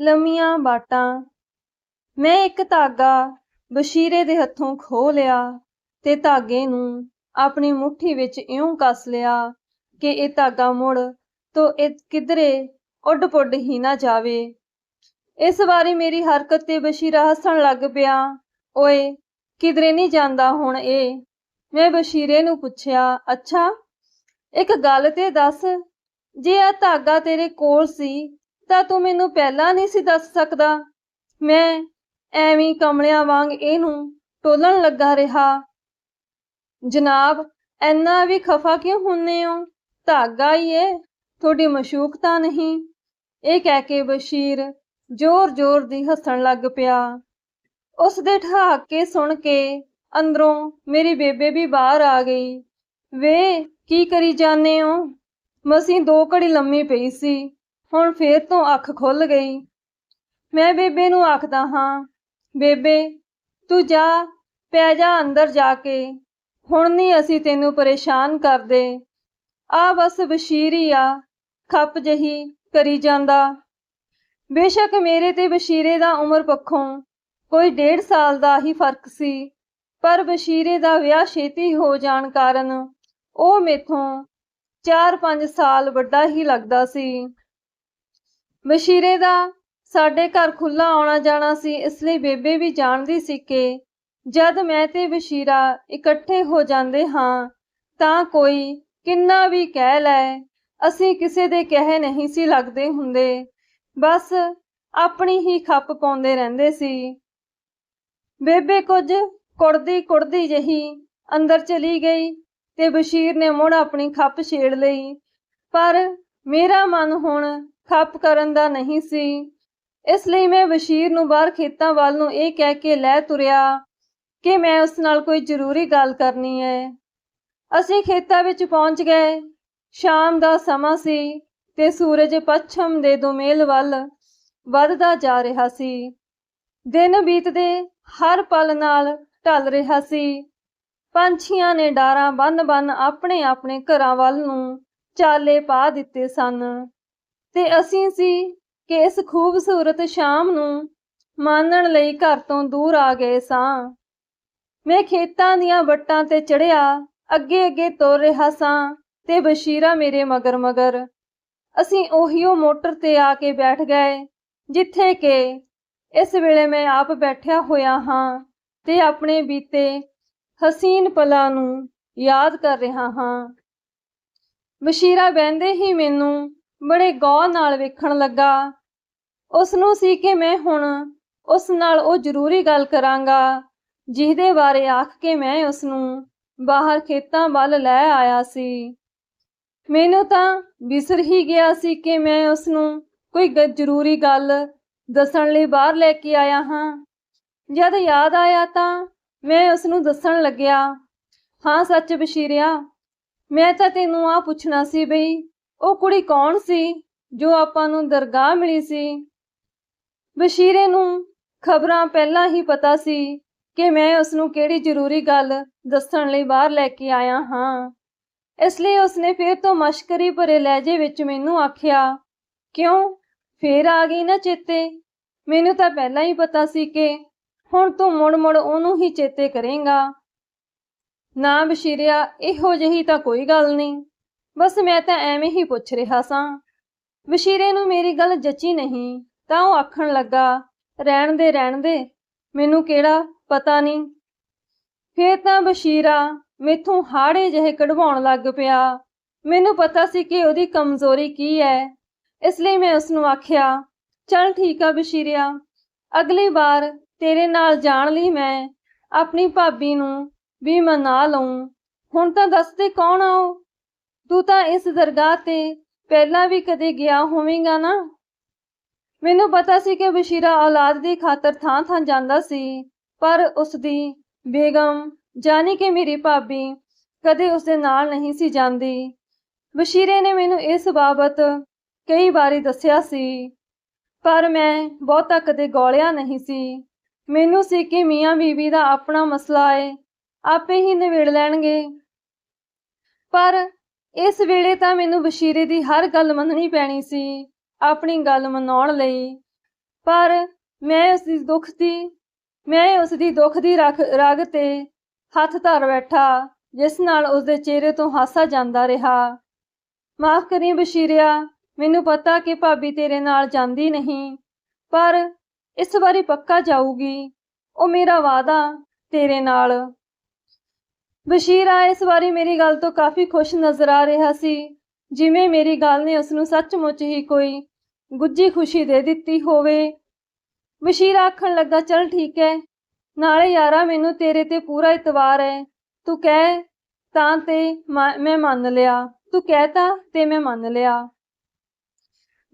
ਲੰਮੀਆਂ ਬਾਟਾਂ। ਮੈਂ ਇੱਕ ਧਾਗਾ ਬਸ਼ੀਰੇ ਦੇ ਹੱਥੋਂ ਖੋਹ ਲਿਆ ਤੇ ਧਾਗੇ ਨੂੰ ਆਪਣੀ ਮੁੱਠੀ ਵਿੱਚ ਇਉਂ ਕੱਸ ਲਿਆ ਕਿ ਇਹ ਧਾਗਾ ਮੁੜ ਤੋਂ ਇਹ ਕਿਧਰੇ ਉੱਡ ਪੁੱਡ ਹੀ ਨਾ ਜਾਵੇ। ਇਸ ਵਾਰੀ ਮੇਰੀ ਹਰਕਤ ਤੇ ਬਸ਼ੀਰਾ ਹੱਸਣ ਲੱਗ ਪਿਆ। ਓਏ, ਕਿਧਰੇ ਨਹੀਂ ਜਾਂਦਾ ਹੁਣ ਇਹ? ਮੈਂ ਬਸ਼ੀਰੇ ਨੂੰ ਪੁੱਛਿਆ, ਅੱਛਾ, ਇੱਕ ਗੱਲ ਤੇ ਦੱਸ, ਜੇ ਇਹ ਧਾਗਾ ਤੇਰੇ ਕੋਲ ਸੀ ਤਾਂ ਤੂੰ ਮੈਨੂੰ ਪਹਿਲਾਂ ਨਹੀਂ ਸੀ ਦੱਸ ਸਕਦਾ। ਮੈਂ ਐਵੇਂ ਕਮਲਿਆਂ ਵਾਂਗ ਇਹਨੂੰ ਟੋਲਣ ਲੱਗਾ ਰਿਹਾ। ਜਨਾਬ ਐਨਾ ਵੀ ਖਫਾ ਕਿਉਂ ਹੁੰਨੇ ਹੋ? ਧਾਗਾ ਹੀ ਏ, ਤੁਹਾਡੀ ਮਸ਼ੂਕ ਤਾਂ ਨਹੀਂ। ਇਹ ਕਹਿ ਕੇ ਬਸ਼ੀਰ ਜ਼ੋਰ-ਜ਼ੋਰ ਦੀ ਹੱਸਣ ਲੱਗ ਪਿਆ। ਉਸ ਦੇ ਠਹਾਕੇ ਸੁਣ ਕੇ ਅੰਦਰੋਂ ਮੇਰੀ ਬੇਬੇ ਵੀ ਬਾਹਰ ਆ ਗਈ। ਵੇ, ਕੀ ਕਰੀ ਜਾਂਦੇ ਹੋ? ਮਸੀਂ ਦੋ ਘੜੀ ਲੰਮੀ ਪਈ ਸੀ। ਹੁਣ ਫੇਰ ਤੋਂ ਅੱਖ ਖੁੱਲ ਗਈ। ਮੈਂ ਬੇਬੇ ਨੂੰ ਆਖਦਾ ਹਾਂ, ਬੇਬੇ, ਤੂੰ ਜਾ, ਪੈ ਜਾ ਅੰਦਰ ਜਾ ਕੇ। ਹੁਣ ਨਹੀਂ ਅਸੀਂ ਤੈਨੂੰ ਪਰੇਸ਼ਾਨ ਕਰਦੇ। ਆ ਬਸ ਬਸ਼ੀਰੀ ਆ, ਖੱਪ ਜਹੀ ਕਰੀ ਜਾਂਦਾ। ਬੇਸ਼ੱਕ ਮੇਰੇ ਤੇ ਬਸ਼ੀਰੇ ਦਾ ਉਮਰ ਪੱਖੋਂ ਕੋਈ ਡੇਢ ਸਾਲ ਦਾ ਹੀ ਫ਼ਰਕ ਸੀ, ਪਰ ਬਸ਼ੀਰੇ ਦਾ ਵਿਆਹ ਛੇਤੀ ਹੋ ਜਾਣ ਕਾਰਨ ਉਹ ਮੇਥੋਂ 4-5 ਸਾਲ ਵੱਡਾ ਹੀ ਲੱਗਦਾ ਸੀ। ਬਸ਼ੀਰੇ ਦਾ ਸਾਡੇ ਘਰ ਖੁੱਲਾ ਆਉਣਾ ਜਾਣਾ ਸੀ, ਇਸ ਲਈ ਬੇਬੇ ਵੀ ਜਾਣਦੀ ਸੀ ਕਿ ਜਦ ਮੈਂ ਤੇ ਬਸ਼ੀਰਾ ਇਕੱਠੇ ਹੋ ਜਾਂਦੇ ਹਾਂ, ਤਾਂ ਕੋਈ ਕਿੰਨਾ ਵੀ ਕਹਿ ਲੈ, ਅਸੀਂ ਕਿਸੇ ਦੇ ਕਹੇ ਨਹੀਂ ਸੀ ਲੱਗਦੇ ਹੁੰਦੇ। ਬਸ ਆਪਣੀ ਹੀ ਖੱਪ ਪਾਉਂਦੇ ਰਹਿੰਦੇ ਸੀ। ਬੇਬੇ ਕੁਝ ਕੁੜਦੀ ਕੁੜਦੀ ਜਹੀ ਅੰਦਰ ਚਲੀ ਗਈ ਤੇ ਬਸ਼ੀਰ ਨੇ ਮੁੜ ਆਪਣੀ ਖੱਪ ਛੇੜ ਲਈ। ਪਰ ਮੇਰਾ ਮਨ ਹੁਣ ਖੱਪ ਕਰਨ ਦਾ ਨਹੀਂ ਸੀ। ਇਸ ਲਈ ਮੈਂ ਬਸ਼ੀਰ ਨੂੰ ਬਾਹਰ ਖੇਤਾਂ ਵੱਲ ਨੂੰ ਇਹ ਕਹਿ ਕੇ ਲੈ ਤੁਰਿਆ ਕਿ ਮੈਂ ਉਸ ਨਾਲ ਕੋਈ ਜ਼ਰੂਰੀ ਗੱਲ ਕਰਨੀ ਹੈ। ਅਸੀਂ ਖੇਤਾਂ ਵਿੱਚ ਪਹੁੰਚ ਗਏ। ਸ਼ਾਮ ਦਾ ਸਮਾਂ ਸੀ ਤੇ ਸੂਰਜ ਪੱਛਮ ਦੇ ਦੋਮੇਲ ਵੱਲ ਵੱਧਦਾ ਜਾ ਰਿਹਾ ਸੀ। ਦਿਨ ਬੀਤਦੇ ਹਰ ਪਲ ਨਾਲ ਢਲ ਰਿਹਾ ਸੀ। ਪੰਛੀਆਂ ਨੇ ਡਾਰਾਂ ਬੰਨ-ਬੰਨ ਆਪਣੇ ਆਪਣੇ ਘਰਾਂ ਵੱਲ ਨੂੰ ਚਾਲੇ ਪਾ ਦਿੱਤੇ ਸਨ। ਤੇ ਅਸੀਂ ਸੀ ਕਿ ਇਸ ਖੂਬਸੂਰਤ ਸ਼ਾਮ ਨੂੰ ਮਾਨਣ ਲਈ ਘਰ ਤੋਂ ਦੂਰ ਆ ਗਏ ਸਾਂ। ਮੈਂ ਖੇਤਾਂ ਦੀਆਂ ਵੱਟਾਂ ਤੇ ਚੜਿਆ ਅੱਗੇ-ਅੱਗੇ ਤੁਰ ਰਿਹਾ ਸਾਂ ਤੇ ਬਸ਼ੀਰਾ ਮੇਰੇ ਮਗਰ-ਮਗਰ। ਅਸੀਂ ਉਹੀਓ ਮੋਟਰ ਤੇ ਆ ਕੇ ਬੈਠ ਗਏ, ਜਿੱਥੇ ਕਿ ਇਸ ਵੇਲੇ ਮੈਂ ਆਪ ਬੈਠਿਆ ਹੋਇਆ ਹਾਂ ਤੇ ਆਪਣੇ ਬੀਤੇ ਹਸੀਨ ਪਲਾਂ ਨੂੰ ਯਾਦ ਕਰ ਰਿਹਾ ਹਾਂ। ਬਸ਼ੀਰਾ ਬੈੰਦੇ ਹੀ ਮੈਨੂੰ ਬੜੇ ਗੌਰ ਨਾਲ ਵੇਖਣ ਲੱਗਾ। ਉਸ ਨੂੰ ਸੀ ਕਿ ਮੈਂ ਹੁਣ ਉਸ ਨਾਲ ਉਹ ਜ਼ਰੂਰੀ ਗੱਲ ਕਰਾਂਗਾ, ਜਿਹਦੇ ਬਾਰੇ ਆਖ ਕੇ ਮੈਂ ਉਸ ਨੂੰ ਬਾਹਰ ਖੇਤਾਂ ਵੱਲ ਲੈ ਆਇਆ ਸੀ। ਮੈਨੂੰ ਤਾਂ ਵਿਸਰ ਹੀ ਗਿਆ ਸੀ ਕਿ ਮੈਂ ਉਸ ਨੂੰ ਕੋਈ ਜ਼ਰੂਰੀ ਗੱਲ ਦੱਸਣ ਲਈ ਬਾਹਰ ਲੈ ਕੇ ਆਇਆ ਹਾਂ। ਜਦ ਯਾਦ ਆਇਆ ਤਾਂ ਮੈਂ ਉਸ ਨੂੰ ਦੱਸਣ ਲੱਗਿਆ, ਹਾਂ ਸੱਚ ਬਸ਼ੀਰਿਆ, ਮੈਂ ਤਾਂ ਤੈਨੂੰ ਆ ਪੁੱਛਣਾ ਸੀ ਬਈ ਉਹ ਕੁੜੀ ਕੌਣ ਸੀ ਜੋ ਆਪਾਂ ਨੂੰ ਦਰਗਾਹ ਮਿਲੀ ਸੀ? ਬਸ਼ੀਰੇ ਨੂੰ ਖਬਰਾਂ ਪਹਿਲਾਂ ਹੀ ਪਤਾ ਸੀ ਕਿ ਮੈਂ ਉਸ ਨੂੰ ਕਿਹੜੀ ਜ਼ਰੂਰੀ ਗੱਲ ਦੱਸਣ ਲਈ ਬਾਹਰ ਲੈ ਕੇ ਆਇਆ ਹਾਂ। ਇਸ ਲਈ ਉਸਨੇ ਫਿਰ ਤੋਂ ਮਸ਼ਕਰੀ ਭਰੇ ਲਹਿਜੇ ਵਿੱਚ ਮੈਨੂੰ ਆਖਿਆ, ਕਿਉਂ? ਫੇਰ ਆ ਗਈ ਨਾ ਚੇਤੇ। ਮੈਨੂੰ ਤਾਂ ਪਹਿਲਾਂ ਹੀ ਪਤਾ ਸੀ ਕਿ ਹੁਣ ਤੂੰ ਮੁੜ-ਮੁੜ ਉਹਨੂੰ ਹੀ ਚੇਤੇ ਕਰੇਂਗਾ। ਨਾ ਬਸ਼ੀਰਿਆ, ਇਹੋ ਜਿਹੀ ਤਾਂ ਕੋਈ ਗੱਲ ਨਹੀਂ। ਬਸ ਮੈਂ ਤਾਂ ਐਵੇਂ ਹੀ ਪੁੱਛ ਰਿਹਾ ਸਾਂ। ਬਸ਼ੀਰੇ ਨੂੰ ਮੇਰੀ ਗੱਲ ਜੱਚੀ ਨਹੀਂ, ਤਾਂ ਉਹ ਆਖਣ ਲੱਗਾ, ਰਹਿਣ ਦੇ ਰਹਿਣ ਦੇ, ਮੈਨੂੰ ਕਿਹੜਾ ਪਤਾ ਨਹੀਂ ਫੇਰ ਤਾਂ ਬਸ਼ੀਰਾ ਮੇਥੋਂ ਹਾੜੇ ਜਿਹੇ ਕਢਵਾਉਣ ਲੱਗ ਪਿਆ। ਮੈਨੂੰ ਪਤਾ ਸੀ ਕਿ ਉਹਦੀ ਕਮਜ਼ੋਰੀ ਕੀ ਹੈ ਇਸ ਲਈ ਮੈਂ ਉਸ ਨੂੰ ਆਖਿਆ, ਚਲ ਠੀਕ ਆ ਬਸ਼ੀਰਿਆ ਅਗਲੀ ਵਾਰ ਤੇਰੇ ਨਾਲ ਜਾਣ ਲਈ ਮੈਂ ਆਪਣੀ ਭਾਬੀ ਨੂੰ ਵੀ ਮਨਾ ਲਵਾਂ ਹੁਣ ਤਾਂ ਦੱਸ ਦੇ ਕੌਣ ਆ ਉਹ? ਤੂੰ ਤਾਂ ਇਸ ਦਰਗਾਹ ਤੇ ਪਹਿਲਾਂ ਵੀ ਕਦੇ ਗਿਆ ਹੋਵੇਂਗਾ ਨਾ? ਮੈਨੂੰ ਪਤਾ ਸੀ ਕਿ ਬਸ਼ੀਰਾ ਔਲਾਦ ਦੀ ਖਾਤਰ ਥਾਂ-ਥਾਂ ਜਾਂਦਾ ਸੀ, ਪਰ ਉਸ ਦੀ ਬੇਗਮ ਜਾਨੀ ਕਿ ਮੇਰੀ ਭਾਬੀ ਕਦੇ ਉਸ ਦੇ ਨਾਲ ਨਹੀਂ ਸੀ ਜਾਂਦੀ। ਬਸ਼ੀਰੇ ਨੇ ਮੈਨੂੰ ਇਸ ਬਾਬਤ ਕਈ ਵਾਰੀ ਦੱਸਿਆ ਸੀ, ਪਰ ਮੈਂ ਬਹੁਤਾ ਕਦੇ ਗੋਲਿਆ ਨਹੀਂ ਸੀ। ਮੈਨੂੰ ਸੀ ਕਿ ਮੀਆਂ ਬੀਵੀ ਦਾ ਆਪਣਾ ਮਸਲਾ ਏ, ਆਪੇ ਹੀ ਨਿਬੇੜ ਲੈਣਗੇ। ਪਰ ਇਸ ਵੇਲੇ ਤਾਂ ਮੈਨੂੰ ਬਸ਼ੀਰੇ ਦੀ ਹਰ ਗੱਲ ਮੰਨਣੀ ਪੈਣੀ ਸੀ, ਆਪਣੀ ਗੱਲ ਮਨਾਉਣ ਲਈ। ਪਰ ਮੈਂ ਉਸ ਦੀ ਦੁੱਖ ਦੀ, ਮੈਂ ਉਸ ਦੀ ਦੁੱਖ ਦੀ ਰਖ, ਰਗ ਤੇ ਹੱਥ ਧਰ ਬੈਠਾ, ਜਿਸ ਨਾਲ ਉਸ ਦੇ ਚਿਹਰੇ ਤੋਂ ਹਾਸਾ ਜਾਂਦਾ ਰਿਹਾ। ਮਾਫ ਕਰੀ ਬਸ਼ੀਰਿਆ, ਮੈਨੂੰ ਪਤਾ ਕਿ ਭਾਬੀ ਤੇਰੇ ਨਾਲ ਜਾਂਦੀ ਨਹੀਂ, ਪਰ ਇਸ ਵਾਰੀ ਪੱਕਾ ਜਾਊਗੀ। ਉਹ ਮੇਰਾ ਵਾਦਾ ਤੇਰੇ ਨਾਲ। ਬਸ਼ੀਰਾ ਇਸ ਵਾਰੀ ਮੇਰੀ ਗੱਲ ਤੋਂ ਕਾਫੀ ਖੁਸ਼ ਨਜ਼ਰ ਆ ਰਿਹਾ ਸੀ। ਜਿਵੇਂ ਮੇਰੀ ਗੱਲ ਨੇ ਉਸ ਨੂੰ ਸੱਚਮੁੱਚ ਹੀ ਕੋਈ ਗੁੱਜੀ ਖੁਸ਼ੀ ਦੇ ਦਿੱਤੀ ਹੋਵੇ। ਬਸ਼ੀਰ ਆਖਣ ਲੱਗਾ, ਚਲ ਠੀਕ ਹੈ, ਨਾਲੇ ਯਾਰਾ, ਮੈਨੂੰ ਤੇਰੇ ਤੇ ਪੂਰਾ ਇਤਵਾਰ ਹੈ। ਤੂੰ ਕਹਿ ਤਾਂ ਤੇ ਮੈਂ ਮੰਨ ਲਿਆ। ਤੂੰ ਕਹਿਤਾ ਤੇ ਮੈਂ ਮੰਨ ਲਿਆ।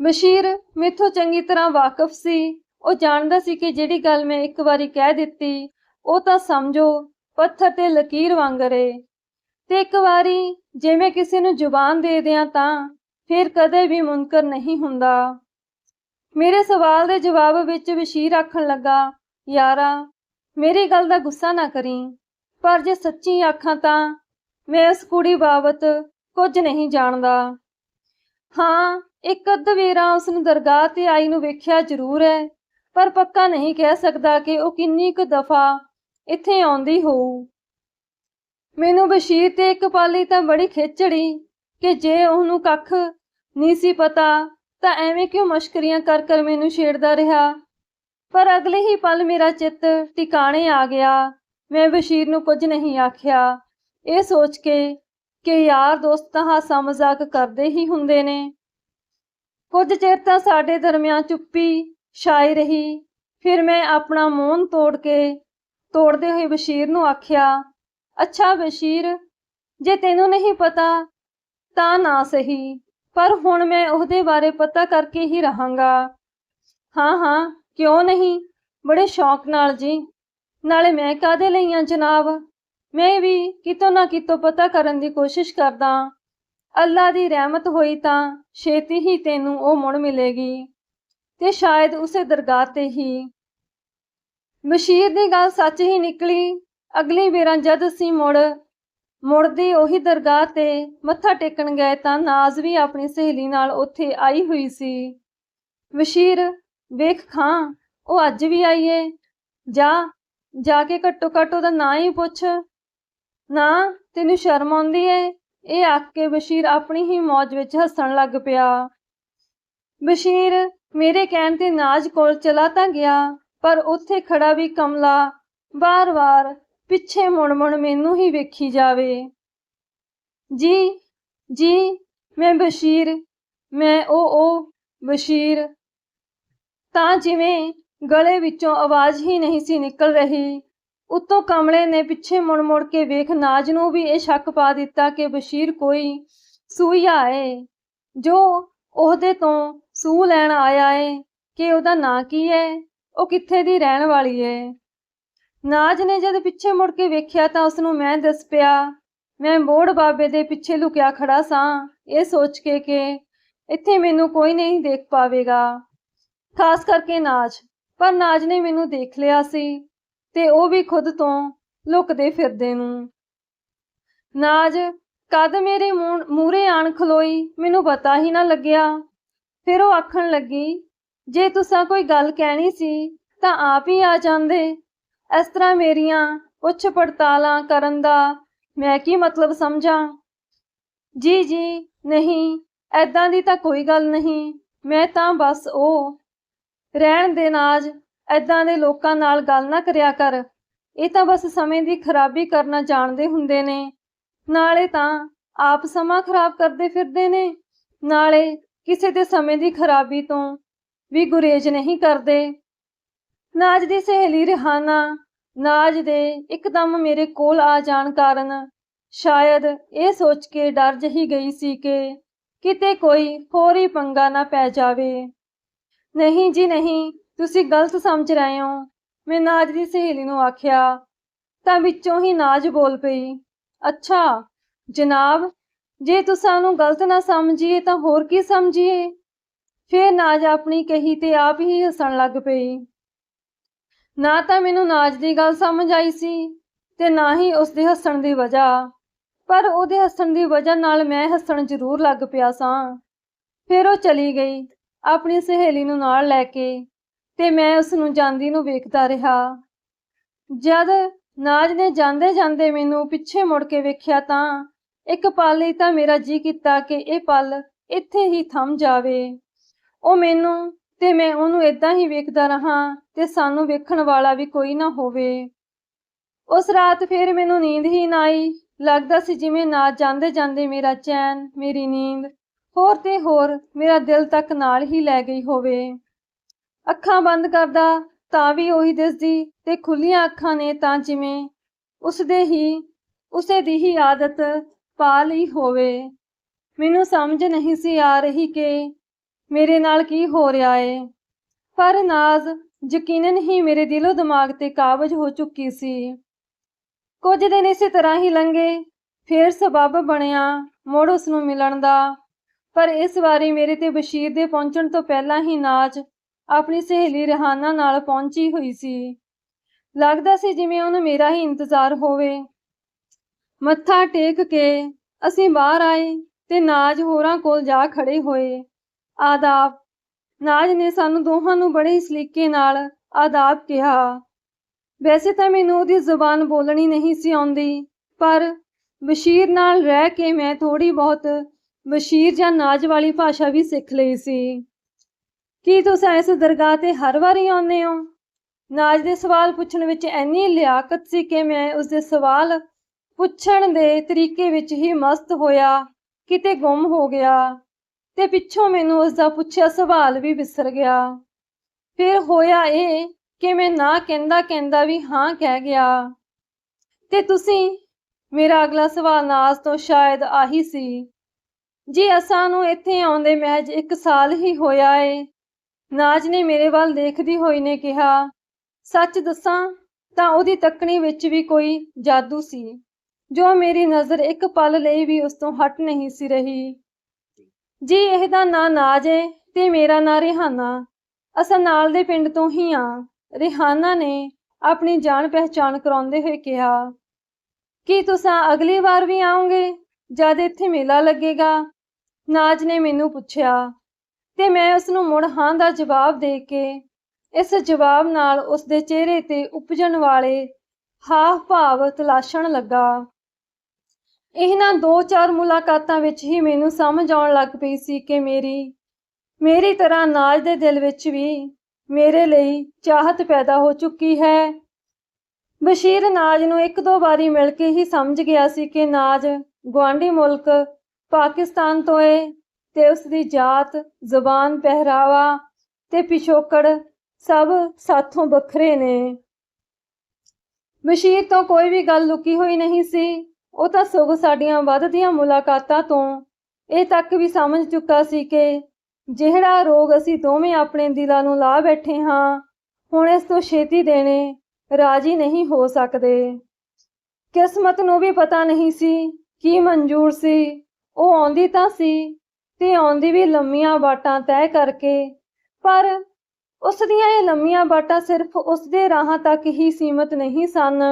ਬਸ਼ੀਰ ਮੇਥੋਂ ਚੰਗੀ ਤਰ੍ਹਾਂ ਵਾਕਿਫ ਸੀ। ਉਹ ਜਾਣਦਾ ਸੀ ਕਿ ਜਿਹੜੀ ਗੱਲ ਮੈਂ ਇੱਕ ਵਾਰੀ ਕਹਿ ਦਿੱਤੀ, ਉਹ ਤਾਂ ਸਮਝੋ ਪੱਥਰ ਤੇ ਲਕੀਰ ਵਾਂਗ ਰਹੇ। ਤੇ ਇੱਕ ਵਾਰੀ ਜਿਵੇਂ ਕਿਸੇ ਨੂੰ ਜ਼ੁਬਾਨ ਦੇ ਦਿਆਂ ਤਾਂ ਫਿਰ ਕਦੇ ਵੀ ਮੁਨਕਰ ਨਹੀਂ ਹੁੰਦਾ। ਮੇਰੇ ਸਵਾਲ ਦੇ ਜਵਾਬ ਵਿੱਚ ਬਸ਼ੀਰ ਆਖਣ ਲੱਗਾ, ਯਾਰਾ, ਮੇਰੀ ਗੱਲ ਦਾ ਗੁੱਸਾ ਨਾ ਕਰੀ, ਪਰ ਜੇ ਸੱਚੀ ਆਖਾਂ ਤਾਂ ਮੈਂ ਉਸ ਕੁੜੀ ਬਾਬਤ ਕੁਝ ਨਹੀਂ ਜਾਣਦਾ। ਹਾਂ, ਇੱਕ ਅੱਧ ਵੇਰਾ ਉਸ ਨੂੰ ਦਰਗਾਹ ਤੇ ਆਈ ਨੂੰ ਵੇਖਿਆ ਜ਼ਰੂਰ ਹੈ, ਪਰ ਪੱਕਾ ਨਹੀਂ ਕਹਿ ਸਕਦਾ ਕਿ ਉਹ ਕਿੰਨੀ ਕੁ ਦਫਾ ਇੱਥੇ ਆਉਂਦੀ ਹੋਊ। ਮੈਨੂੰ ਬਸ਼ੀਰ ਤੇ ਇੱਕ ਪਾਲੀ ਤਾਂ ਬੜੀ ਖਿੱਚੜੀ ਕਿ ਜੇ ਉਹਨੂੰ ਕੱਖ ਨਹੀਂ ਸੀ ਪਤਾ, ਤਾਂ ਐਵੇਂ ਕਿਉਂ ਮਸ਼ਕਰੀਆਂ ਕਰ ਕਰ ਮੈਨੂੰ ਛੇੜਦਾ ਰਿਹਾ? ਪਰ ਅਗਲੇ ਹੀ ਪਲ ਮੇਰਾ ਚਿੱਤ ਟਿਕਾਣੇ ਆ ਗਿਆ। ਮੈਂ ਬਸ਼ੀਰ ਨੂੰ ਕੁਝ ਨਹੀਂ ਆਖਿਆ। ਇਹ ਸੋਚ ਕੇ ਕਿ ਯਾਰ ਦੋਸਤ ਤਾਂ ਹਾਸਾ ਮਜ਼ਾਕ ਕਰਦੇ ਹੀ ਹੁੰਦੇ ਨੇ। ਕੁਝ ਚਿਰ ਤਾਂ ਸਾਡੇ ਦਰਮਿਆਨ ਚੁੱਪੀ ਛਾਈ ਰਹੀ। ਫਿਰ ਮੈਂ ਆਪਣਾ ਮੌਨ ਤੋੜ ਕੇ ਤੋੜਦੇ ਹੋਏ ਬਸ਼ੀਰ ਨੂੰ ਆਖਿਆ, ਅੱਛਾ ਬਸ਼ੀਰ, ਜੇ ਤੈਨੂੰ ਨਹੀਂ ਪਤਾ ਤਾਂ ਨਾ ਸਹੀ, ਪਰ ਹੁਣ ਮੈਂ ਉਹਦੇ ਬਾਰੇ ਪਤਾ ਕਰਕੇ ਹੀ ਰਹਾਂਗਾ। ਹਾਂ ਹਾਂ, ਕਿਉਂ ਨਹੀਂ? ਬੜੇ ਸ਼ੌਕ ਨਾਲ ਜੀ। ਨਾਲੇ ਮੈਂ ਕਾਦੇ ਲਈ ਆ ਜਨਾਬ? ਮੈਂ ਵੀ ਕਿਤੋਂ ਨਾ ਕਿਤੋਂ ਪਤਾ ਕਰਨ ਦੀ ਕੋਸ਼ਿਸ਼ ਕਰਦਾ ਅੱਲਾ ਦੀ ਰਹਿਮਤ ਹੋਈ ਤਾਂ ਛੇਤੀ ਹੀ ਤੈਨੂੰ ਉਹ ਮੁੜ ਮਿਲੇਗੀ। ਤੇ ਸ਼ਾਇਦ ਉਸੇ ਦਰਗਾਹ ਤੇ ਹੀ ਬਸ਼ੀਰ ਦੀ ਗੱਲ ਸੱਚ ਹੀ ਨਿਕਲੀ। ਅਗਲੀ ਵੇਰਾਂ ਜਦ ਅਸੀਂ ਮੁੜ, ਮੁੜਦੀ ਉਹੀ ਦਰਗਾਹ ਤੇ ਮੱਥਾ ਟੇਕਣ ਗਏ ਤਾਂ ਨਾਜ਼ ਵੀ ਆਪਣੀ ਸਹੇਲੀ ਨਾਲ ਉੱਥੇ ਆਈ ਹੋਈ ਸੀ। ਬਸ਼ੀਰ ਵੇਖ ਖਾਂ, ਉਹ ਅੱਜ ਵੀ ਆਈ ਏ। ਜਾ ਜਾ ਕੇ ਘੱਟੋ ਘੱਟ ਉਹਦਾ ਨਾਂ ਹੀ ਪੁੱਛ। ਨਾ, ਤੈਨੂੰ ਸ਼ਰਮ ਆਉਂਦੀ ਏ? ਇਹ ਆਖ ਕੇ ਬਸ਼ੀਰ ਆਪਣੀ ਹੀ ਮੌਜ ਵਿੱਚ ਹੱਸਣ ਲੱਗ ਪਿਆ। ਬਸ਼ੀਰ ਮੇਰੇ ਕਹਿਣ ਤੇ ਨਾਜ ਕੋਲ ਚਲਾ ਤਾਂ ਗਿਆ। ਪਰ ਉੱਥੇ ਖੜਾ ਵੀ ਕਮਲਾ ਵਾਰ-ਵਾਰ ਪਿੱਛੇ ਮੁੜ-ਮੁੜ ਮੈਨੂੰ ਹੀ ਵੇਖੀ ਜਾਵੇ। ਜੀ ਜੀ, ਮੈਂ ਬਸ਼ੀਰ, ਮੈਂ ਉਹ ਉਹ ਬਸ਼ੀਰ। ਤਾਂ ਜਿਵੇਂ ਗਲੇ ਵਿੱਚੋਂ ਆਵਾਜ਼ ਹੀ ਨਹੀਂ ਸੀ ਨਿਕਲ ਰਹੀ, ਉੱਤੋਂ ਕਮਲੇ ਨੇ ਪਿੱਛੇ ਮੁੜ-ਮੁੜ ਕੇ ਵੇਖ ਨਾਜ ਨੂੰ ਵੀ ਇਹ ਸ਼ੱਕ ਪਾ ਦਿੱਤਾ ਕਿ ਬਸ਼ੀਰ ਕੋਈ ਸੂਈਆ ਏ, ਜੋ ਉਹਦੇ ਤੋਂ ਸੂਹ ਲੈਣ ਆਇਆ ਏ, ਕਿ ਉਹਦਾ ਨਾਂ ਕੀ ਹੈ ਉਹ ਕਿੱਥੇ ਦੀ ਰਹਿਣ ਵਾਲੀ ਏ? ਨਾਜ ਨੇ ਜਦ ਪਿੱਛੇ ਮੁੜ ਕੇ ਵੇਖਿਆ ਤਾਂ ਉਸ ਨੂੰ ਮੈਂ ਦੱਸ ਪਿਆ, ਮੈਂ ਬੋੜ ਬਾਬੇ ਦੇ ਪਿੱਛੇ ਲੁਕਿਆ ਖੜਾ ਸਾਂ, ਇਹ ਸੋਚ ਕੇ ਕਿ ਇੱਥੇ ਮੈਨੂੰ ਕੋਈ ਨਹੀਂ ਦੇਖ ਪਾਵੇਗਾ। ਖਾਸ ਕਰਕੇ ਨਾਜ, ਪਰ ਨਾਜ ਨੇ ਮੈਨੂੰ ਦੇਖ ਲਿਆ ਸੀ ਤੇ ਉਹ ਵੀ ਖੁਦ ਤੋਂ ਲੁਕਦੇ ਫਿਰਦੇ ਨੂੰ। ਨਾਜ, ਕਦ ਮੇਰੇ ਮੂਹਰੇ ਆਣ ਖਲੋਈ, ਮੈਨੂੰ ਪਤਾ ਹੀ ਨਾ ਲੱਗਿਆ। ਫਿਰ ਉਹ ਆਖਣ ਲੱਗੀ ਜੇ ਤੁਸੀਂ ਕੋਈ ਗੱਲ ਕਹਿਣੀ ਸੀ, ਤਾਂ ਆਪ ਹੀ ਆ ਜਾਂਦੇ। ਇਸ ਤਰ੍ਹਾਂ ਮੇਰੀਆਂ ਪੁੱਛ ਪੜਤਾਲਾਂ ਕਰਨ ਦਾ ਮੈਂ ਕੀ ਮਤਲਬ ਸਮਝਾਂ? ਜੀ ਜੀ, ਨਹੀਂ ਐਦਾਂ ਦੀ ਤਾਂ ਕੋਈ ਗੱਲ ਨਹੀਂ, ਮੈਂ ਤਾਂ ਬਸ ਉਹ। ਰਹਿਣ ਦੇ ਨਾਜ ਐਦਾਂ ਦੇ ਲੋਕਾਂ ਨਾਲ ਗੱਲ ਨਾ ਕਰਿਆ ਕਰ। ਇਹ ਤਾਂ ਬਸ ਸਮੇਂ ਦੀ ਖਰਾਬੀ ਕਰਨਾ ਜਾਣਦੇ ਹੁੰਦੇ ਨੇ। ਨਾਲੇ ਤਾਂ ਆਪ ਸਮਾਂ ਖਰਾਬ ਕਰਦੇ ਫਿਰਦੇ ਨੇ। ਨਾਲੇ ਕਿਸੇ ਦੇ ਸਮੇਂ ਦੀ ਖਰਾਬੀ ਤੋਂ ਵੀ ਗੁਰੇਜ ਨਹੀਂ ਕਰਦੇ। ਨਾਜ ਦੀ ਸਹੇਲੀ ਰਿਹਾਨਾ, ਨਾਜ ਦੇ ਇੱਕਦਮ ਮੇਰੇ ਕੋਲ ਆ ਜਾਣ ਕਾਰਨ ਸ਼ਾਇਦ ਇਹ ਸੋਚ ਕੇ ਡਰ ਜਹੀ ਗਈ ਸੀ ਕਿ ਕਿਤੇ ਕੋਈ ਹੋਰ ਹੀ ਪੰਗਾ ਨਾ ਪੈ ਜਾਵੇ। ਨਹੀਂ ਜੀ ਨਹੀਂ, ਤੁਸੀਂ ਗਲਤ ਸਮਝ ਰਹੇ ਹੋ, ਮੈਂ ਨਾਜ ਦੀ ਸਹੇਲੀ ਨੂੰ ਆਖਿਆ। ਤਾਂ ਵਿੱਚੋਂ ਹੀ ਨਾਜ ਬੋਲ ਪਈ, ਅੱਛਾ, ਜਨਾਬ, ਜੇ ਤੁਸੀਂ ਨੂੰ ਗਲਤ ਨਾ ਸਮਝੀਏ ਤਾਂ ਹੋਰ ਕੀ ਸਮਝੀਏ? ਫਿਰ ਨਾਜ ਆਪਣੀ ਕਹੀ ਤੇ ਆਪ ਹੀ ਹੱਸਣ ਲੱਗ ਪਈ। ਨਾ ਤਾਂ ਮੈਨੂੰ ਨਾਜ ਦੀ ਗੱਲ ਸਮਝ ਆਈ ਸੀ ਤੇ ਨਾ ਹੀ ਉਸ ਦੇ ਹੱਸਣ ਦੀ ਵਜ੍ਹਾ, ਪਰ ਉਹਦੇ ਹੱਸਣ ਦੀ ਵਜ੍ਹਾ ਨਾਲ ਮੈਂ ਹੱਸਣ ਜ਼ਰੂਰ ਲੱਗ ਪਿਆ ਸਾਂ। ਫਿਰ ਉਹ ਚਲੀ ਗਈ, ਆਪਣੀ ਸਹੇਲੀ ਨੂੰ ਨਾਲ ਲੈ ਕੇ ਤੇ ਮੈਂ ਉਸ ਨੂੰ ਜਾਂਦੀ ਨੂੰ ਵੇਖਦਾ ਰਿਹਾ। ਜਦ ਨਾਜ ਨੇ ਜਾਂਦੇ ਜਾਂਦੇ ਮੈਨੂੰ ਪਿੱਛੇ ਮੁੜ ਕੇ ਵੇਖਿਆ ਤਾਂ ਇੱਕ ਪਲ ਲਈ ਤਾਂ ਮੇਰਾ ਜੀ ਕੀਤਾ ਕਿ ਇਹ ਪਲ ਇੱਥੇ ਹੀ ਥੰਮ ਜਾਵੇ। ਉਹ ਮੈਨੂੰ ਤੇ ਮੈਂ ਉਹਨੂੰ ਇਦਾਂ ਹੀ ਵੇਖਦਾ ਰਹਾ ਤੇ ਸਾਨੂੰ ਵੇਖਣ ਵਾਲਾ ਵੀ ਕੋਈ ਨਾ ਹੋਵੇ। ਉਸ ਰਾਤ ਫਿਰ ਮੈਨੂੰ ਨੀਂਦ ਹੀ ਨਾ ਆਈ। ਲੱਗਦਾ ਸੀ ਜਿਵੇਂ ਨਾ ਜਾਂਦੇ ਜਾਂਦੇ ਮੇਰਾ ਚੈਨ, ਮੇਰੀ ਨੀਂਦ ਹੋਰ ਤੇ ਹੋਰ ਮੇਰਾ ਦਿਲ ਤੱਕ ਨਾਲ ਹੀ ਲੈ ਗਈ ਹੋਵੇ। ਅੱਖਾਂ ਬੰਦ ਕਰਦਾ ਤਾਂ ਵੀ ਉਹੀ ਦਿਸਦੀ ਤੇ ਖੁੱਲੀਆਂ ਅੱਖਾਂ ਨੇ ਤਾਂ ਜਿਵੇਂ ਉਸਦੇ ਹੀ, ਉਸੇ ਦੀ ਹੀ ਆਦਤ ਪਾ ਲਈ ਹੋਵੇ। ਮੈਨੂੰ ਸਮਝ ਨਹੀਂ ਸੀ ਆ ਰਹੀ ਕਿ ਮੇਰੇ ਨਾਲ ਕੀ ਹੋ ਰਿਹਾ ਏ? ਪਰ ਨਾਜ਼, ਯਕੀਨਨ ਹੀ ਮੇਰੇ ਦਿਲੋਂ ਦਿਮਾਗ ਤੇ ਕਾਬਜ ਹੋ ਚੁੱਕੀ ਸੀ। ਕੁਝ ਦਿਨ ਇਸੇ ਤਰ੍ਹਾਂ ਹੀ ਲੰਘੇ, ਫਿਰ ਸਬਬ ਬਣਿਆ ਮੁੜ ਉਸ ਨੂੰ ਮਿਲਣ ਦਾ। ਪਰ ਇਸ ਵਾਰੀ ਮੇਰੇ ਤੇ ਬਸ਼ੀਰ ਦੇ ਪਹੁੰਚਣ ਤੋਂ ਪਹਿਲਾਂ ਹੀ ਨਾਚ ਆਪਣੀ ਸਹੇਲੀ ਰਹਾਨਾ ਨਾਲ ਪਹੁੰਚੀ ਹੋਈ ਸੀ। ਲੱਗਦਾ ਸੀ ਜਿਵੇਂ ਉਹਨੂੰ ਮੇਰਾ ਹੀ ਇੰਤਜ਼ਾਰ ਹੋਵੇ। ਮੱਥਾ ਟੇਕ ਕੇ ਅਸੀਂ ਬਾਹਰ ਆਏ ਤੇ ਨਾਜ ਹੋਰਾਂ ਕੋਲ ਜਾ ਖੜੇ ਹੋਏ। ਆਦਾਬ। ਨਾਜ ਨੇ ਸਾਨੂੰ ਦੋਹਾਂ ਨੂੰ ਬੜੇ ਹੀ ਸਲੀਕੇ ਨਾਲ ਆਦਾਬ ਕਿਹਾ। ਵੈਸੇ ਤਾਂ ਮੈਨੂੰ ਉਹਦੀ ਜ਼ੁਬਾਨ ਬੋਲਣੀ ਨਹੀਂ ਸੀ ਆਉਂਦੀ, ਪਰ ਬਸ਼ੀਰ ਨਾਲ ਰਹਿ ਕੇ ਮੈਂ ਥੋੜੀ ਬਹੁਤ ਬਸ਼ੀਰ ਜਾਂ ਨਾਜ ਵਾਲੀ ਭਾਸ਼ਾ ਵੀ ਸਿੱਖ ਲਈ ਸੀ। ਕੀ ਤੁਸੀਂ ਇਸ ਦਰਗਾਹ ਤੇ ਹਰ ਵਾਰੀ ਆਉਂਦੇ ਹੋ? ਨਾਜ ਦੇ ਸਵਾਲ ਪੁੱਛਣ ਵਿੱਚ ਇੰਨੀ ਲਿਆਕਤ ਸੀ ਕਿ ਮੈਂ ਉਸ ਦੇ ਸਵਾਲ ਪੁੱਛਣ ਦੇ ਤਰੀਕੇ ਵਿੱਚ ਹੀ ਮਸਤ ਹੋਇਆ, ਕਿਤੇ ਗੁੰਮ ਹੋ ਗਿਆ। ਤੇ ਪਿੱਛੋਂ ਮੈਨੂੰ ਉਸ ਦਾ ਪੁੱਛਿਆ ਸਵਾਲ ਵੀ ਵਿਸਰ ਗਿਆ। ਫਿਰ ਹੋਇਆ ਇਹ ਕਿ ਮੈਂ ਨਾ ਕਹਿੰਦਾ ਕਹਿੰਦਾ ਵੀ ਹਾਂ ਕਹਿ ਗਿਆ। ਤੇ ਤੁਸੀਂ, ਮੇਰਾ ਅਗਲਾ ਸਵਾਲ ਨਾਜ਼ ਤੋਂ ਸ਼ਾਇਦ ਆਹੀ ਸੀ, ਜੀ ਅਸਾਂ ਨੂੰ ਇੱਥੇ ਆਉਂਦੇ ਮਹਿਜ ਇੱਕ ਸਾਲ ਹੀ ਹੋਇਆ ਏ, ਨਾਜ ਨੇ ਮੇਰੇ ਵੱਲ ਦੇਖਦੀ ਹੋਈ ਨੇ ਕਿਹਾ, ਸੱਚ ਦੱਸਾਂ, ਤਾਂ ਉਹਦੀ ਤੱਕਣੀ ਵਿੱਚ ਵੀ ਕੋਈ ਜਾਦੂ ਸੀ, ਜੋ ਮੇਰੀ ਨਜ਼ਰ ਇੱਕ ਪਲ ਲਈ ਵੀ ਉਸ ਤੋਂ ਹਟ ਨਹੀਂ ਸੀ ਰਹੀ। ਜੀ ਇਹਦਾ ਨਾਂ ਨਾਜ ਹੈ ਤੇ ਮੇਰਾ ਨਾਂ ਰਿਹਾਨਾ। ਅਸਾਂ ਨਾਲ ਦੇ ਪਿੰਡ ਤੋਂ ਹੀ ਆ। ਰਿਹਾਨਾ ਨੇ ਆਪਣੀ ਜਾਣ ਪਹਿਚਾਣ ਕਰਾਉਂਦੇ ਹੋਏ ਕਿਹਾ, ਕੀ ਤੁਸੀਂ ਅਗਲੀ ਵਾਰ ਵੀ ਆਓਗੇ? ਜਦ ਇੱਥੇ ਮੇਲਾ ਲੱਗੇਗਾ। ਨਾਜ ਨੇ ਮੈਨੂੰ ਪੁੱਛਿਆ, ਤੇ ਮੈਂ ਉਸ ਨੂੰ ਮੁੜ ਹਾਂ ਦਾ ਜਵਾਬ ਦੇ ਕੇ ਇਸ ਜਵਾਬ ਨਾਲ ਉਸ ਦੇ ਚਿਹਰੇ ਤੇ ਉਪਜਣ ਵਾਲੇ ਹਾਵ ਭਾਵ ਤਲਾਸ਼ਣ ਲੱਗਾ। ਇਹਨਾਂ ਦੋ ਚਾਰ ਮੁਲਾਕਾਤਾਂ ਵਿੱਚ ਹੀ ਮੈਨੂੰ ਸਮਝ ਆਉਣ ਲੱਗ ਪਈ ਸੀ ਕਿ ਮੇਰੀ ਮੇਰੀ ਤਰ੍ਹਾਂ ਨਾਜ ਦੇ ਦਿਲ ਵਿੱਚ ਵੀ ਮੇਰੇ ਲਈ ਚਾਹਤ ਪੈਦਾ ਹੋ ਚੁੱਕੀ ਹੈ। ਬਸ਼ੀਰ ਨਾਜ ਨੂੰ ਇੱਕ ਦੋ ਵਾਰੀ ਮਿਲ ਕੇ ਹੀ ਸਮਝ ਗਿਆ ਸੀ ਕਿ ਨਾਜ ਗਵਾਂਢੀ ਮੁਲਕ ਪਾਕਿਸਤਾਨ ਤੋਂ ਏ ਤੇ ਉਸ ਦੀ ਜਾਤ, ਜ਼ਬਾਨ, ਪਹਿਰਾਵਾ ਤੇ ਪਿਛੋਕੜ ਸਭ ਸਾਥੋਂ ਵੱਖਰੇ ਨੇ। ਬਸ਼ੀਰ ਤੋਂ ਕੋਈ ਵੀ ਗੱਲ ਲੁਕੀ ਹੋਈ ਨਹੀਂ ਸੀ। ਉਹ ਤਾਂ ਸਗੋਂ ਸਾਡੀਆਂ ਵੱਧਦੀਆਂ ਮੁਲਾਕਾਤਾਂ ਤੋਂ ਇਹ ਤੱਕ ਵੀ ਸਮਝ ਚੁੱਕਾ ਸੀ ਕਿ ਜਿਹੜਾ ਰੋਗ ਅਸੀਂ ਦੋਵੇਂ ਆਪਣੇ ਦਿਲਾਂ ਨੂੰ ਲਾ ਬੈਠੇ ਹਾਂ, ਹੁਣ ਇਸ ਤੋਂ ਛੇਤੀ ਦੇਣੇ ਰਾਜੀ ਨਹੀਂ ਹੋ ਸਕਦੇ। ਕਿਸਮਤ ਨੂੰ ਵੀ ਪਤਾ ਨਹੀਂ ਸੀ ਕੀ ਮਨਜ਼ੂਰ ਸੀ, ਉਹ ਆਉਂਦੀ ਤਾਂ ਸੀ ਤੇ ਆਉਂਦੀ ਵੀ ਲੰਮੀਆਂ ਬਾਟਾਂ ਤੈਅ ਕਰਕੇ, ਪਰ ਉਸ ਦੀਆਂ ਇਹ ਲੰਮੀਆਂ ਬਾਟਾਂ ਸਿਰਫ ਉਸ ਦੇ ਰਾਹਾਂ ਤੱਕ ਹੀ ਸੀਮਤ ਨਹੀਂ ਸਨ।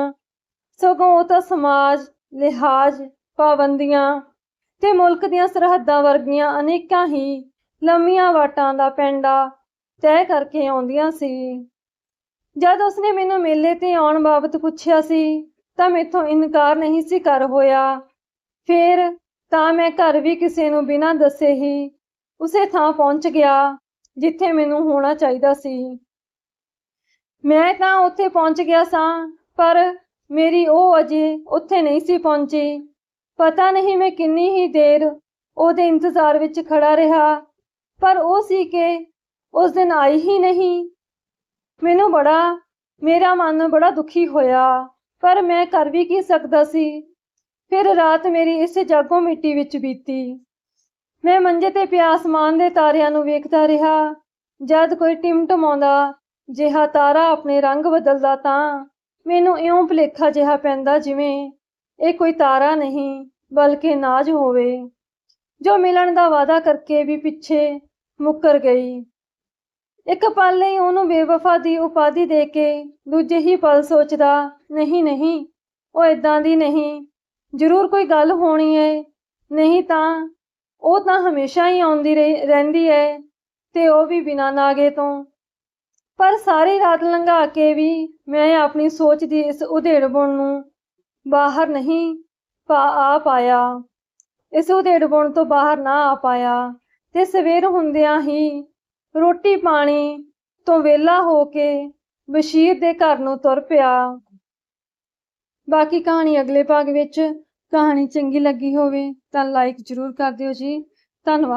ਸਗੋਂ ਉਹ ਤਾਂ ਸਮਾਜ ਲਿਹਾਜ਼ ਪਾਬੰਦੀਆਂ ਤੇ ਮੁਲਕ ਦੀਆਂ ਸਰਹੱਦਾਂ ਵਰਗੀਆਂ ਅਨੇਕਾਂ ਹੀ ਲੰਮੀਆਂ ਵਾਟਾਂ ਦਾ ਪੈਂਡਾ ਤੈਅ ਕਰਕੇ ਆਉਂਦੀਆਂ ਸੀ। ਜਦ ਉਸਨੇ ਮੈਨੂੰ ਮੇਲੇ ਤੇ ਆਉਣ ਬਾਬਤ ਪੁੱਛਿਆ ਸੀ, ਤਾਂ ਮੈਥੋਂ ਇਨਕਾਰ ਨਹੀਂ ਸੀ ਕਰ ਹੋਇਆ। ਫਿਰ ਤਾਂ ਮੈਂ ਘਰ ਵੀ ਕਿਸੇ ਨੂੰ ਬਿਨਾਂ ਦੱਸੇ ਹੀ ਉਸੇ ਥਾਂ ਪਹੁੰਚ ਗਿਆ, ਜਿੱਥੇ ਮੈਨੂੰ ਹੋਣਾ ਚਾਹੀਦਾ ਸੀ। ਮੈਂ ਤਾਂ ਉੱਥੇ ਪਹੁੰਚ ਗਿਆ ਸਾਂ, ਪਰ ਮੇਰੀ ਉਹ ਅਜੇ ਉੱਥੇ ਨਹੀਂ ਸੀ ਪਹੁੰਚੀ। ਪਤਾ ਨਹੀਂ ਮੈਂ ਕਿੰਨੀ ਹੀ ਦੇਰ ਉਹਦੇ ਇੰਤਜ਼ਾਰ ਵਿੱਚ ਖੜਾ ਰਿਹਾ, ਪਰ ਉਹ ਸੀ ਕਿ ਉਸ ਦਿਨ ਆਈ ਹੀ ਨਹੀਂ। ਮੈਨੂੰ ਬੜਾ, ਮੇਰਾ ਮਨ ਬੜਾ ਦੁਖੀ ਹੋਇਆ, ਪਰ ਮੈਂ ਕਰ ਵੀ ਕੀ ਸਕਦਾ ਸੀ। ਫਿਰ ਰਾਤ ਮੇਰੀ ਇਸ ਜਾਗੋ ਮਿੱਟੀ ਵਿੱਚ ਬੀਤੀ। ਮੈਂ ਮੰਜੇ ਤੇ ਪਿਆ ਅਸਮਾਨ ਦੇ ਤਾਰਿਆਂ ਨੂੰ ਵੇਖਦਾ ਰਿਹਾ। ਜਦ ਕੋਈ ਟਿਮਟਮਾਉਂਦਾ ਜਿਹਾ ਤਾਰਾ ਆਪਣੇ ਰੰਗ ਬਦਲਦਾ ਤਾਂ ਮੈਨੂੰ ਇਉਂ ਭੁਲੇਖਾ ਜਿਹਾ ਪੈਂਦਾ ਜਿਵੇਂ ਇਹ ਕੋਈ ਤਾਰਾ ਨਹੀਂ, ਬਲਕਿ ਨਾਜ ਹੋਵੇ। ਜੋ ਮਿਲਣ ਦਾ ਵਾਅਦਾ ਕਰਕੇ ਵੀ ਪਿੱਛੇ ਮੁੱਕਰ ਗਈ। ਇੱਕ ਪਲ ਲਈ ਉਹਨੂੰ ਬੇਵਫਾ ਦੀ ਉਪਾਧੀ ਦੇ ਕੇ ਦੂਜੇ ਹੀ ਪਲ ਸੋਚਦਾ, ਨਹੀਂ ਨਹੀਂ, ਉਹ ਇਦਾਂ ਦੀ ਨਹੀਂ। ਜ਼ਰੂਰ ਕੋਈ ਗੱਲ ਹੋਣੀ ਏ। ਨਹੀਂ ਤਾਂ ਉਹ ਤਾਂ ਹਮੇਸ਼ਾ ਹੀ ਆਉਂਦੀ ਰਹਿੰਦੀ ਏ, ਤੇ ਉਹ ਵੀ ਬਿਨਾਂ ਨਾਗੇ ਤੋਂ ਪਰ ਸਾਰੀ ਰਾਤ ਲੰਘਾ ਕੇ ਵੀ ਮੈਂ ਆਪਣੀ ਸੋਚ ਦੀ ਇਸ ਉਧੇੜਬੁਣ ਨੂੰ ਬਾਹਰ ਨਹੀਂ ਪਾ, ਆ ਪਾਇਆ। ਇਸ ਉਧੇੜਬੁਣ ਤੋਂ ਬਾਹਰ ਨਾ ਆ ਪਾਇਆ ਤੇ ਸਵੇਰ ਹੁੰਦਿਆਂ ਹੀ ਰੋਟੀ ਪਾਣੀ ਤੋਂ ਵਿਹਲਾ ਹੋ ਕੇ ਬਸ਼ੀਰ ਦੇ ਘਰ ਨੂੰ ਤੁਰ ਪਿਆ। ਬਾਕੀ ਕਹਾਣੀ ਅਗਲੇ ਭਾਗ ਵਿੱਚ ਕਹਾਣੀ ਚੰਗੀ ਲੱਗੀ ਹੋਵੇ ਤਾਂ ਲਾਈਕ ਜ਼ਰੂਰ ਕਰ ਦਿਓ ਜੀ। ਧੰਨਵਾਦ।